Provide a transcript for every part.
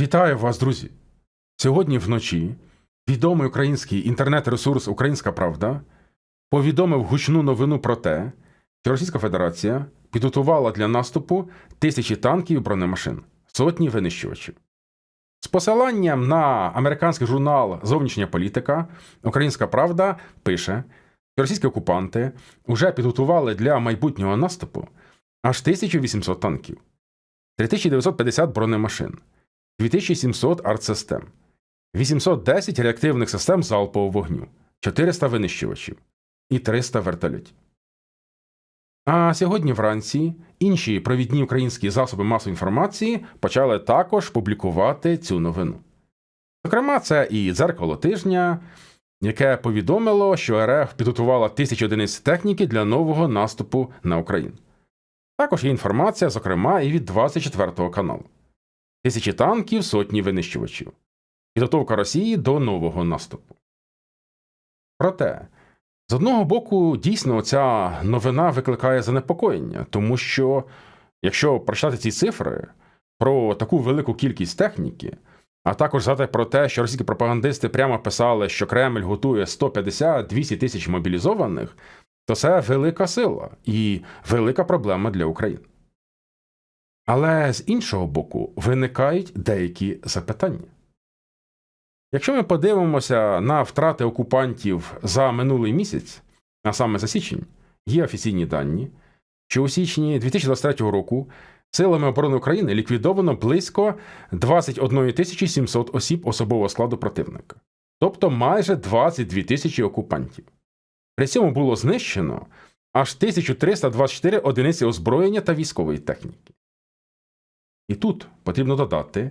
Вітаю вас, друзі! Сьогодні вночі відомий український інтернет-ресурс Українська Правда повідомив гучну новину про те, що Російська Федерація підготувала для наступу тисячі танків і бронемашин, сотні винищувачів. З посиланням на американський журнал Зовнішня політика Українська Правда пише, що російські окупанти вже підготували для майбутнього наступу аж 1800 танків, 3950 бронемашин. 2700 артсистем, 810 реактивних систем залпового вогню, 400 винищувачів і 300 вертольотів. А сьогодні вранці інші провідні українські засоби масової інформації почали також публікувати цю новину. Зокрема, це і дзеркало тижня, яке повідомило, що РФ підготувала тисячі одиниць техніки для нового наступу на Україну. Також є інформація, зокрема, і від 24 каналу тисячі танків, сотні винищувачів. Підготовка Росії до нового наступу. Проте, з одного боку, дійсно ця новина викликає занепокоєння, тому що, якщо прочитати ці цифри про таку велику кількість техніки, а також згадати про те, що російські пропагандисти прямо писали, що Кремль готує 150-200 тисяч мобілізованих, то це велика сила і велика проблема для України. Але з іншого боку, виникають деякі запитання. Якщо ми подивимося на втрати окупантів за минулий місяць, а саме за січень, є офіційні дані, що у січні 2023 року силами оборони України ліквідовано близько 21 700 осіб особового складу противника, тобто майже 22 тисячі окупантів. При цьому було знищено аж 1324 одиниці озброєння та військової техніки. І тут потрібно додати,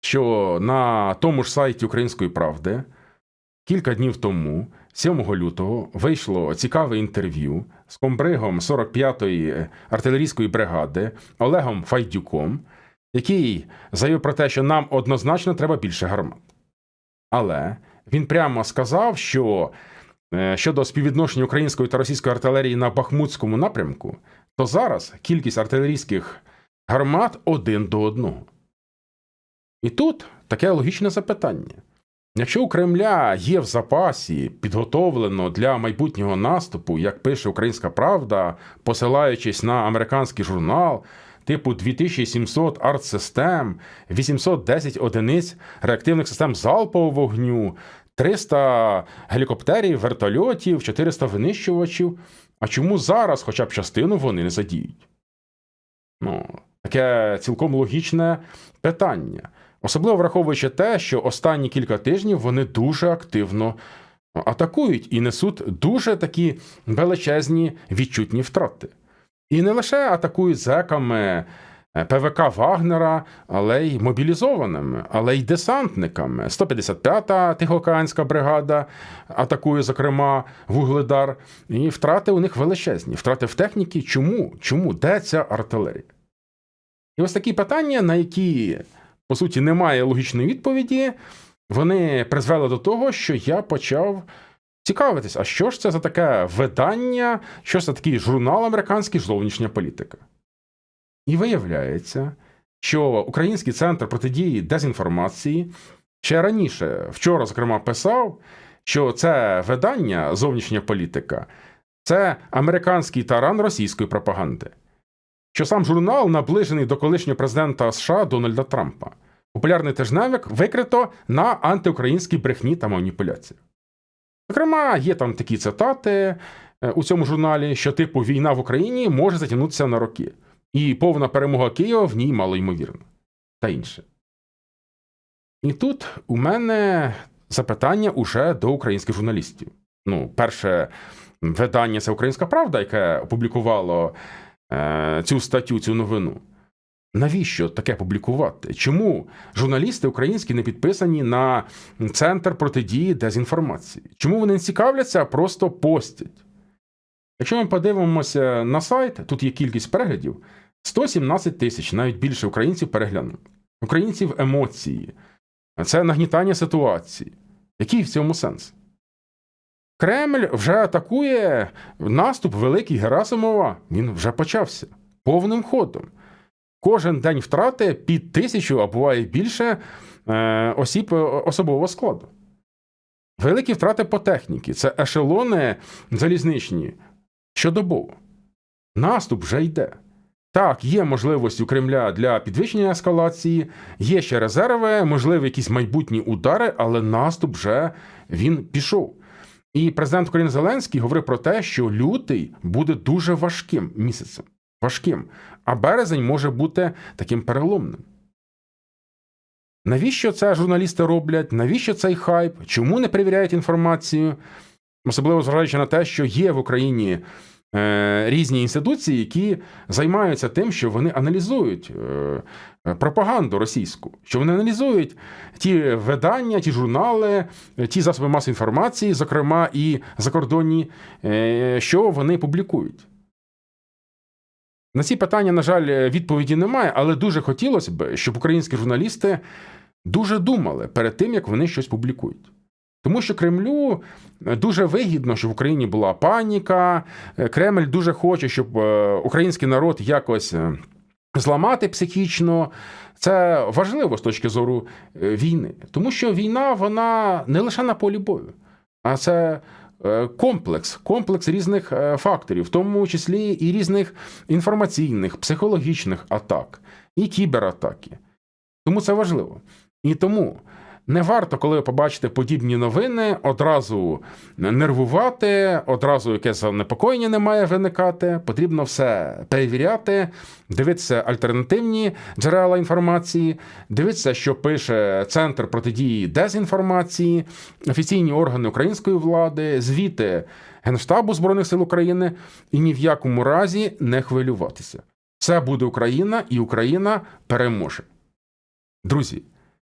що на тому ж сайті Української правди кілька днів тому, 7 лютого, вийшло цікаве інтерв'ю з комбригом 45-ї артилерійської бригади Олегом Файдюком, який заявив про те, що нам однозначно треба більше гармат. Але він прямо сказав, що е, щодо співвідношення української та російської артилерії на Бахмутському напрямку, то зараз кількість артилерійських гармат один до одного. І тут таке логічне запитання. Якщо у Кремля є в запасі підготовлено для майбутнього наступу, як пише Українська Правда, посилаючись на американський журнал, типу 2700 артсистем, 810 одиниць реактивних систем залпового вогню, 300 гелікоптерів, вертольотів, 400 винищувачів, а чому зараз хоча б частину вони не задіють? Ну, таке цілком логічне питання. Особливо враховуючи те, що останні кілька тижнів вони дуже активно атакують і несуть дуже такі величезні відчутні втрати. І не лише атакують зеками е, ПВК Вагнера, але й мобілізованими, але й десантниками. 155-та Тихоокеанська бригада атакує, зокрема, Вугледар, і втрати у них величезні. Втрати в техніці. Чому? Чому? Де ця артилерія? І ось такі питання, на які, по суті, немає логічної відповіді, вони призвели до того, що я почав цікавитись, а що ж це за таке видання, що ж це такий журнал американський зовнішня політика. І виявляється, що Український центр протидії дезінформації ще раніше, вчора, зокрема, писав, що це видання зовнішня політика це американський таран російської пропаганди що сам журнал наближений до колишнього президента США Дональда Трампа. Популярний тижневик викрито на антиукраїнській брехні та маніпуляції. Зокрема, є там такі цитати е, у цьому журналі, що типу війна в Україні може затягнутися на роки, і повна перемога Києва в ній мало ймовірна, та інше. І тут у мене запитання уже до українських журналістів. Ну, перше видання це Українська Правда, яке опублікувало цю статтю, цю новину. Навіщо таке публікувати? Чому журналісти українські не підписані на центр протидії дезінформації? Чому вони не цікавляться, а просто постять? Якщо ми подивимося на сайт, тут є кількість переглядів: 117 тисяч, навіть більше українців переглянули. Українців емоції, це нагнітання ситуації. Який в цьому сенс? Кремль вже атакує наступ Великий Герасимова. Він вже почався повним ходом. кожен день втрати під тисячу, а буває більше е, осіб е, особового складу. Великі втрати по техніці це ешелони залізничні щодобово. Наступ вже йде. Так, є можливість у Кремля для підвищення ескалації, є ще резерви, можливі якісь майбутні удари, але наступ вже він пішов. І президент України Зеленський говорив про те, що лютий буде дуже важким місяцем. Важким. А березень може бути таким переломним. Навіщо це журналісти роблять? Навіщо цей хайп? Чому не перевіряють інформацію? Особливо зважаючи на те, що є в Україні різні інституції, які займаються тим, що вони аналізують е, пропаганду російську, що вони аналізують ті видання, ті журнали, е, ті засоби масової інформації, зокрема і закордонні, е, що вони публікують. На ці питання, на жаль, відповіді немає, але дуже хотілося б, щоб українські журналісти дуже думали перед тим, як вони щось публікують. Тому що Кремлю дуже вигідно, щоб в Україні була паніка. Е, Кремль дуже хоче, щоб е, український народ якось е, зламати психічно. Це важливо з точки зору е, війни. Тому що війна, вона не лише на полі бою, а це е, комплекс, комплекс різних е, факторів, в тому числі і різних інформаційних, психологічних атак, і кібератаки. Тому це важливо. І тому не варто, коли ви побачите подібні новини, одразу нервувати, одразу якесь занепокоєння не має виникати. Потрібно все перевіряти, дивитися альтернативні джерела інформації, дивитися, що пише Центр протидії дезінформації, офіційні органи української влади, звіти Генштабу Збройних сил України і ні в якому разі не хвилюватися. Це буде Україна, і Україна переможе. Друзі.